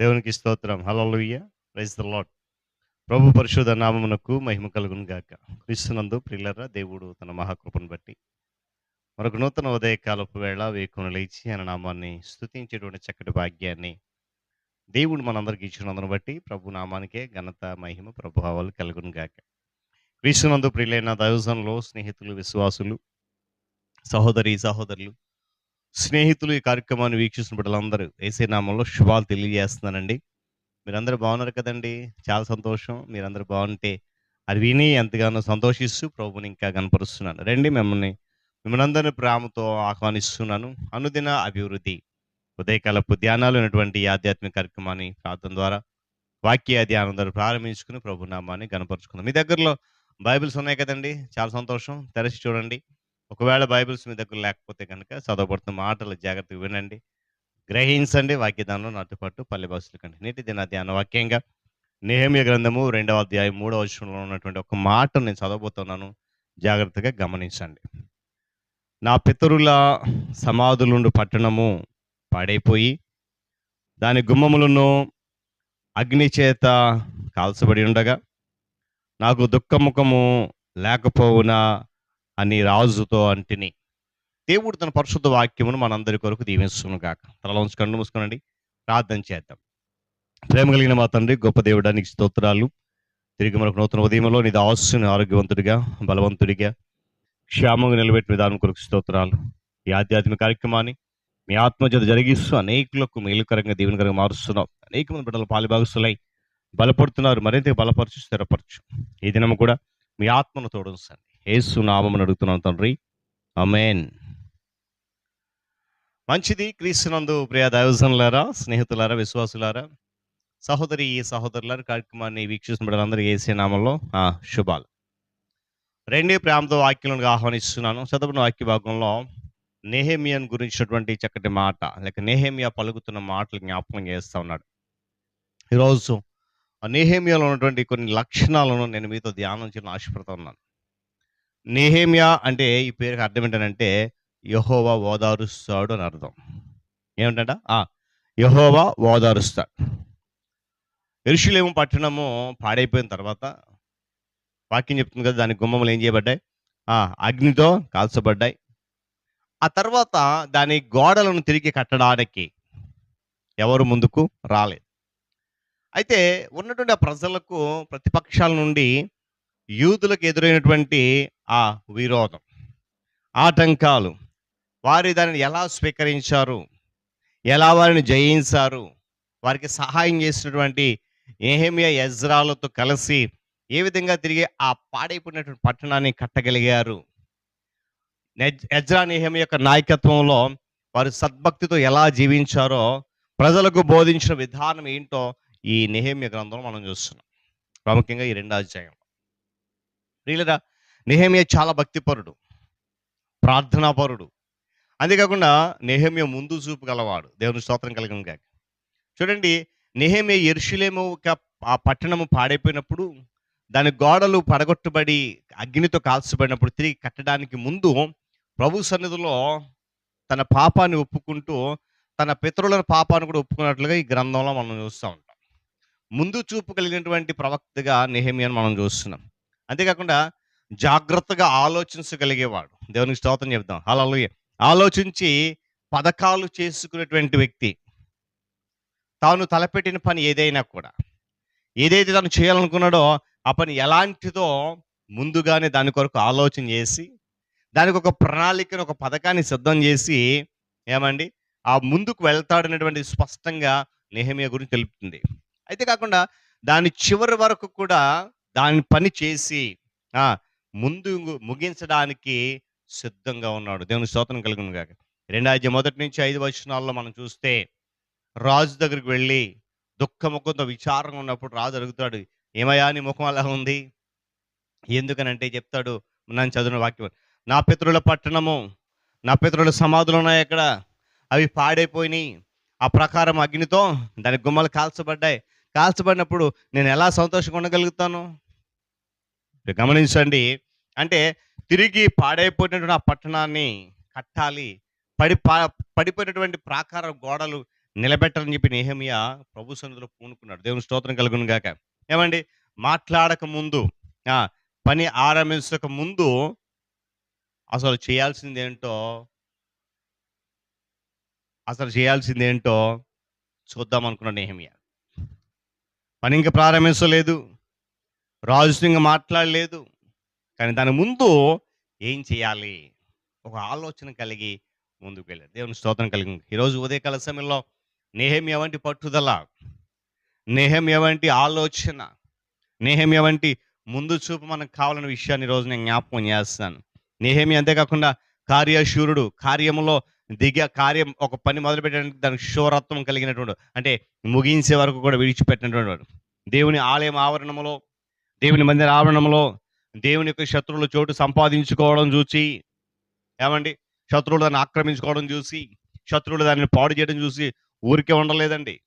దేవునికి స్తోత్రం. Hallelujah praise the Lord ప్రభు పరిశోధ నామమునకు మహిమ కలుగును గాక. క్రీస్తునందు ప్రిల్లర దేవుడు తన మహాకృపను బట్టి. మరొక నూతన ఉదయకాలపు వేళ వేకును లేచి ఆయన నామాన్ని స్తుతించేటువంటి చక్కటి భాగ్యాన్ని దేవుడు మనందరికి ఇచ్చినందును బట్టి ప్రభు నామానికే ఘనత మహిమ ప్రభావాలు కలుగును గాక. క్రీస్తునందు ప్రియులైన దైవజనంలో స్నేహితులు విశ్వాసులు సహోదరి సహోదరులు స్నేహితులు ఈ కార్యక్రమాన్ని వీక్షిస్తున్న బిడ్డలందరూ ఏసే నామంలో శుభాలు తెలియజేస్తున్నానండి. మీరందరూ బాగున్నారు కదండి? చాలా సంతోషం. మీరందరూ బాగుంటే అది విని ఎంతగానో సంతోషిస్తూ ప్రభుని ఇంకా కనపరుస్తున్నాను రండి మిమ్మల్ని మిమ్మల్ని అందరినీ ప్రేమతో ఆహ్వానిస్తున్నాను. అనుదిన అభివృద్ధి ఉదయకాలపు ధ్యానాలు ఉన్నటువంటి ఆధ్యాత్మిక కార్యక్రమాన్ని ప్రార్థన ద్వారా వాక్య ధ్యానం ద్వారా ప్రారంభించుకుని ప్రభు నామాన్ని మీ దగ్గరలో బైబిల్స్ ఉన్నాయి కదండి? చాలా సంతోషం. తెరచి చూడండి. ఒకవేళ బైబిల్స్ మీ దగ్గర లేకపోతే కనుక చదవబడుతున్న మాటలు జాగ్రత్తగా వినండి. గ్రహించండి. వాక్యదానంలో నాతో పాటు పల్లె బస్సులు కండి. నేటి దిన ధ్యాన వాక్యంగా నేహమ్య గ్రంథము రెండవ అధ్యాయం మూడవ వచనంలో ఉన్నటువంటి ఒక మాట నేను చదవబోతున్నాను. జాగ్రత్తగా గమనించండి. నా పితరుల సమాధులుండు పట్టణము పాడైపోయి దాని గుమ్మములను అగ్ని చేత కాల్చబడి ఉండగా నాకు దుఃఖముఖము లేకపోవునా? అని రాజుతో అంటిని. దేవుడు తన పరిశుద్ధ వాక్యమును మనందరి కొరకు దీవించును కాక తల ఉంచి కన్ను మూసుకోనండి. ప్రార్థన చేద్దాం. ప్రేమ కలిగిన మా తండ్రి గొప్ప దేవుడానికి స్తోత్రాలు. తిరిగి మనకు నూతన ఉదయంలో నీ దాసుని ఆరోగ్యవంతుడిగా బలవంతుడిగా క్షేమంగా నిలబెట్టిన విధానం కొరకు స్తోత్రాలు. ఈ ఆధ్యాత్మిక కార్యక్రమాన్ని మీ ఆత్మజత జరిగిస్తూ అనేకులకు మేలుకరంగా దీవెనకరంగా మారుస్తున్నాం. అనేక మంది బిడ్డలు పాలిభాగస్తులై బలపడుతున్నారు. మరింత బలపరచు స్థిరపరచు. ఈ దినం కూడా మీ ఆత్మను తోడుంచండి. ఏసు నామం అడుగుతున్నాను తండ్రి. అమేన్ మంచిది క్రీస్తునందు ప్రియ దైవజనులారా స్నేహితులారా విశ్వాసులారా సహోదరి సహోదరులారా కార్యక్రమాన్ని వీక్షిస్తున్న బిడ్డలందరూ ఏసీ నామంలో ఆ, శుభాలు. రెండే ప్రేమతో వాక్యాలను ఆహ్వానిస్తున్నాను. చదవని వాక్య భాగంలో నెహేమియన్ గురించినటువంటి చక్కటి మాట లేక నెహేమియా పలుకుతున్న మాటలు జ్ఞాపకం చేస్తూ ఉన్నాడు. ఈరోజు నెహేమియాలో ఉన్నటువంటి కొన్ని లక్షణాలను నేను మీతో ధ్యానం చేయడం ఆశపడుతున్నాను నెహేమియా అంటే ఈ పేరుకి అర్థం ఏంటంటే యహోవా ఓదారుస్తాడు అని అర్థం. ఏమిటంట? ఆ యహోవా ఓదారుస్తాడు. ఎరుషులేము పట్టణము పాడైపోయిన తర్వాత వాక్యం చెప్తుంది కదా దాని గుమ్మములు ఏం చేయబడ్డాయి? ఆ అగ్నితో కాల్చబడ్డాయి. ఆ తర్వాత దాని గోడలను తిరిగి కట్టడానికి ఎవరు ముందుకు రాలేదు. అయితే ఉన్నటువంటి ప్రజలకు ప్రతిపక్షాల నుండి యూదులకు ఎదురైనటువంటి ఆ విరోధం ఆటంకాలు. వారి దానిని ఎలా స్వీకరించారు? ఎలా వారిని జయించారు? వారికి సహాయం చేసినటువంటి ఏహేమియా ఎజ్రాలతో కలిసి ఏ విధంగా తిరిగి ఆ పాడైపోయినటువంటి పట్టణాన్ని కట్టగలిగారు? నెజ్- ఎజ్రా నేహమి యొక్క నాయకత్వంలో వారు సద్భక్తితో ఎలా జీవించారో ప్రజలకు బోధించిన విధానం ఏంటో ఈ నెహేమియ గ్రంథంలో మనం చూస్తున్నాం. ప్రాముఖ్యంగా ఈ రెండో అధ్యాయం. ప్రియులరా నెహేమియా చాలా భక్తిపరుడు ప్రార్థనాపరుడు. అంతేకాకుండా నెహేమియా ముందు చూపు గలవాడు. దేవుని స్తోత్రం కలిగిన గాక. చూడండి నెహేమియా ఎరుషులేము ఒక ఆ పట్టణము పాడైపోయినప్పుడు దాని గోడలు పడగొట్టబడి అగ్నితో కాల్చబడినప్పుడు తిరిగి కట్టడానికి ముందు ప్రభు సన్నిధిలో తన పాపాన్ని ఒప్పుకుంటూ తన పితరుల పాపాన్ని కూడా ఒప్పుకున్నట్లుగా ఈ గ్రంథంలో మనం చూస్తూ ఉంటాం. ముందు చూపు కలిగినటువంటి ప్రవక్తగా నెహేమియాను మనం చూస్తున్నాం. అంతేకాకుండా జాగ్రత్తగా ఆలోచించగలిగేవాడు. దేవునికి స్తోత్రం చెప్తాం అలా ఆలోచించి పథకాలు చేసుకునేటువంటి వ్యక్తి. తాను తలపెట్టిన పని ఏదైనా కూడా. ఏదైతే తను చేయాలనుకున్నాడో ఆ పని ఎలాంటిదో ముందుగానే దాని కొరకు ఆలోచన చేసి దానికి ఒక ప్రణాళికను ఒక పథకాన్ని సిద్ధం చేసి ఏమండి? ఆ ముందుకు వెళ్తాడనేటువంటి స్పష్టంగా నెహమియా గురించి తెలుపుతుంది. అయితే కాకుండా దాని చివరి వరకు కూడా దాని పని చేసి ముందు ముగించడానికి సిద్ధంగా ఉన్నాడు. దేవుని స్తోత్రం కలిగిన కాక రెండాది మొదటి నుంచి ఐదు వచనాల్లో మనం చూస్తే రాజు దగ్గరికి వెళ్ళి దుఃఖముఖంతో విచారంగా ఉన్నప్పుడు రాజు అడుగుతాడు ఏమయ్యా నీ ముఖం అలా ఉంది? ఎందుకనంటే చెప్తాడు నన్ను చదివిన వాక్యం. నా పితరుల పట్టణము నా పితరుల సమాధులు ఉన్నాయి అక్కడ. అవి పాడైపోయినాయి. ఆ ప్రకారం అగ్నితో దాని గుమ్మలు కాల్చబడ్డాయి. కాల్చబడినప్పుడు నేను ఎలా సంతోషంగా ఉండగలుగుతాను? గమనించండి. అంటే తిరిగి పాడైపోయినటువంటి ఆ పట్టణాన్ని కట్టాలి. పడి పా- పడిపోయినటువంటి ప్రాకార గోడలు నిలబెట్టాలని చెప్పి నేహమియా ప్రభు సన్నిధిలో పూనుకున్నాడు. దేవుని స్తోత్రం కలుగును గాక. ఏమండి? మాట్లాడక ముందు పని ఆరంభించక ముందు అసలు చేయాల్సింది ఏంటో అసలు చేయాల్సింది ఏంటో చూద్దాం అనుకున్నాడు నేహమియా. పని ఇంకా ప్రారంభించలేదు. రాజుతో ఇంకా మాట్లాడలేదు. కానీ దాని ముందు ఏం చేయాలి? ఒక ఆలోచన కలిగి ముందుకు వెళ్ళారు దేవుని స్తోత్రం కలిగి ఈరోజు ఉదయకాల సమయంలో నేహమ్య వంటి పట్టుదల నేహమ్య వంటి ఆలోచన నేహమ్య వంటి ముందు చూపు మనకు కావాలనే విషయాన్ని ఈరోజు నేను జ్ఞాపకం చేస్తాను. నేహమి అంతేకాకుండా కార్యశూరుడు కార్యములో దిగ కార్యం ఒక పని మొదలు పెట్టడానికి దానికి శూరత్వం కలిగినటువంటి అంటే ముగించే వరకు కూడా విడిచిపెట్టినటువంటి వాడు. దేవుని ఆలయం ఆవరణములో దేవుని మందిర ఆవరణంలో దేవుని యొక్క శత్రువుల చోటు సంపాదించుకోవడం చూసి ఏమండి? శత్రువులు దాన్ని ఆక్రమించుకోవడం చూసి శత్రువులు దాన్ని పాడు చేయడం చూసి ఊరికే ఉండలేదండి.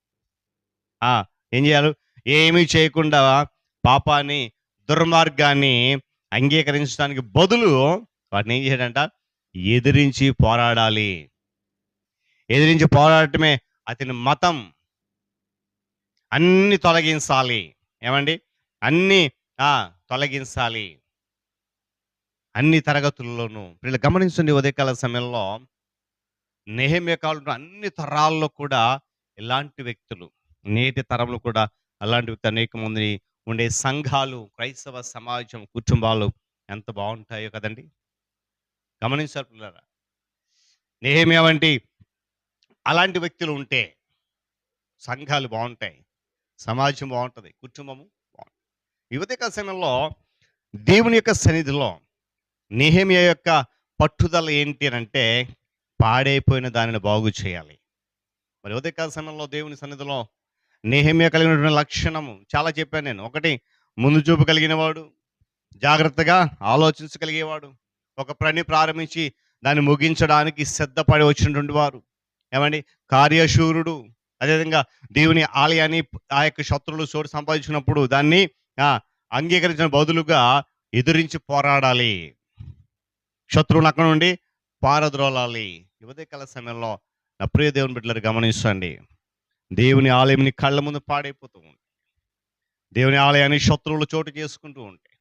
ఏం చేయాలి? ఏమీ చేయకుండా పాపాన్ని దుర్మార్గాన్ని అంగీకరించడానికి బదులు వాటిని ఏం చేయడంట ఎదిరించి పోరాడాలి. ఎదిరించి పోరాడటమే అతని మతం. అన్ని తొలగించాలి. ఏమండి? అన్ని ఆ తొలగించాలి. అన్ని తరగతుల్లోనూ. వీళ్ళు గమనించండి ఉదయకాల సమయంలో నెహమ్య కాలంలో అన్ని తరాల్లో కూడా ఇలాంటి వ్యక్తులు నేటి తరంలో కూడా అలాంటి వ్యక్తి అనేక మంది ఉండే సంఘాలు క్రైస్తవ సమాజం కుటుంబాలు ఎంత బాగుంటాయో కదండి. గమనించారు పిల్లరా నేహమ్య వంటి అలాంటి వ్యక్తులు ఉంటే సంఘాలు బాగుంటాయి సమాజం బాగుంటుంది కుటుంబము బాగుంటుంది. యువతిక సమయంలో దేవుని యొక్క సన్నిధిలో నిహేమియ యొక్క పట్టుదల ఏంటి అని అంటే పాడైపోయిన దానిని బాగు చేయాలి. మరి ఉదయకాల సమయంలో దేవుని సన్నిధిలో నెహమియా కలిగినటువంటి లక్షణము చాలా చెప్పాను నేను. ఒకటి ముందు చూపు కలిగిన వాడు జాగ్రత్తగా ఆలోచించగలిగేవాడు ఒక పని ప్రారంభించి దాన్ని ముగించడానికి సిద్ధపడి వచ్చినటువంటి వారు. ఏమండి? కార్యశూరుడు. అదేవిధంగా దేవుని ఆలయాన్ని ఆ యొక్క శత్రువులు చోటు సంపాదించినప్పుడు దాన్ని అంగీకరించిన బదులుగా ఎదురించి పోరాడాలి. శత్రువుని అక్కడ నుండి పారద్రోలాలి. యువతే కల సమయంలో నా ప్రియ దేవుని బిడ్డలు గమనించండి. దేవుని ఆలయంని కళ్ళ ముందు పాడైపోతూ ఉంటాయి దేవుని ఆలయాన్ని శత్రువులు చోటు చేసుకుంటూ ఉంటాయి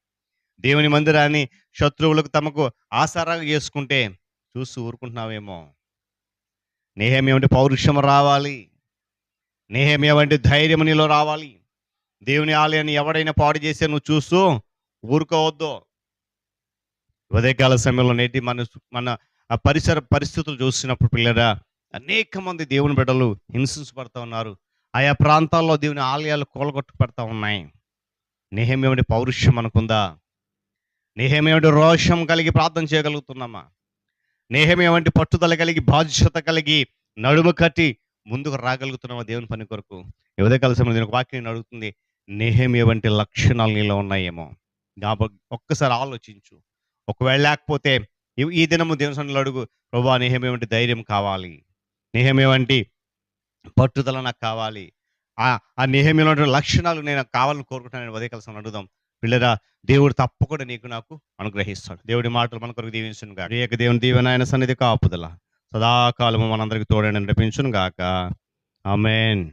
దేవుని మందిరాన్ని శత్రువులకు తమకు ఆసారాగా చేసుకుంటే చూసి ఊరుకుంటున్నావేమో. నేహమ్య వంటి పౌరుషం రావాలి. నేహమ్య వంటి ధైర్యం నీలో రావాలి. దేవుని ఆలయాన్ని ఎవడైనా పాడు చేసే నువ్వు చూస్తూ ఊరుకోవద్దు. ఉదయకాల సమయంలో నేటి మన మన ఆ పరిసర పరిస్థితులు చూసినప్పుడు పిల్లరా అనేక మంది దేవుని బిడ్డలు హింసించబడతా ఉన్నారు. ఆయా ప్రాంతాల్లో దేవుని ఆలయాలు కూలగొట్టబడతా పెడతా ఉన్నాయి నేహమేమిటి పౌరుషం అనుకుందా నేహమేమిటి రోషం కలిగి ప్రార్థన చేయగలుగుతున్నామా? నేహమేమిటి పట్టుదల కలిగి బాధ్యత కలిగి నడుము కట్టి ముందుకు రాగలుగుతున్నావా దేవుని పని కొరకు? ఉదయకాల కలిసి దీని ఒక వాక్యం అడుగుతుంది. నేహమే వంటి లక్షణాలు నీలో ఉన్నాయేమో? కాబట్టి ఒక్కసారి ఆలోచించు. ఒకవేళ లేకపోతే ఈ- దినము దేవుని సన్నిలో అడుగు ప్రభా నేహమే వంటి ధైర్యం కావాలి. నేహమే వంటి పట్టుదల నాకు కావాలి. ఆ ఆ నేహమేలో లక్షణాలు నేను కావాలని కోరుకుంటానని ఉదయ కలిసి అడుగుదాం. పిల్లరా దేవుడు తప్పకుండా నీకు నాకు అనుగ్రహిస్తాడు. దేవుడి మాటలు మన కొరకు దీవించును గాక. ఏక దేవుని దీవెన ఆయన సన్నిధి కాపుదల. సదాకాలము మనందరికి తోడని నడిపించును గాక. ఆమెన్.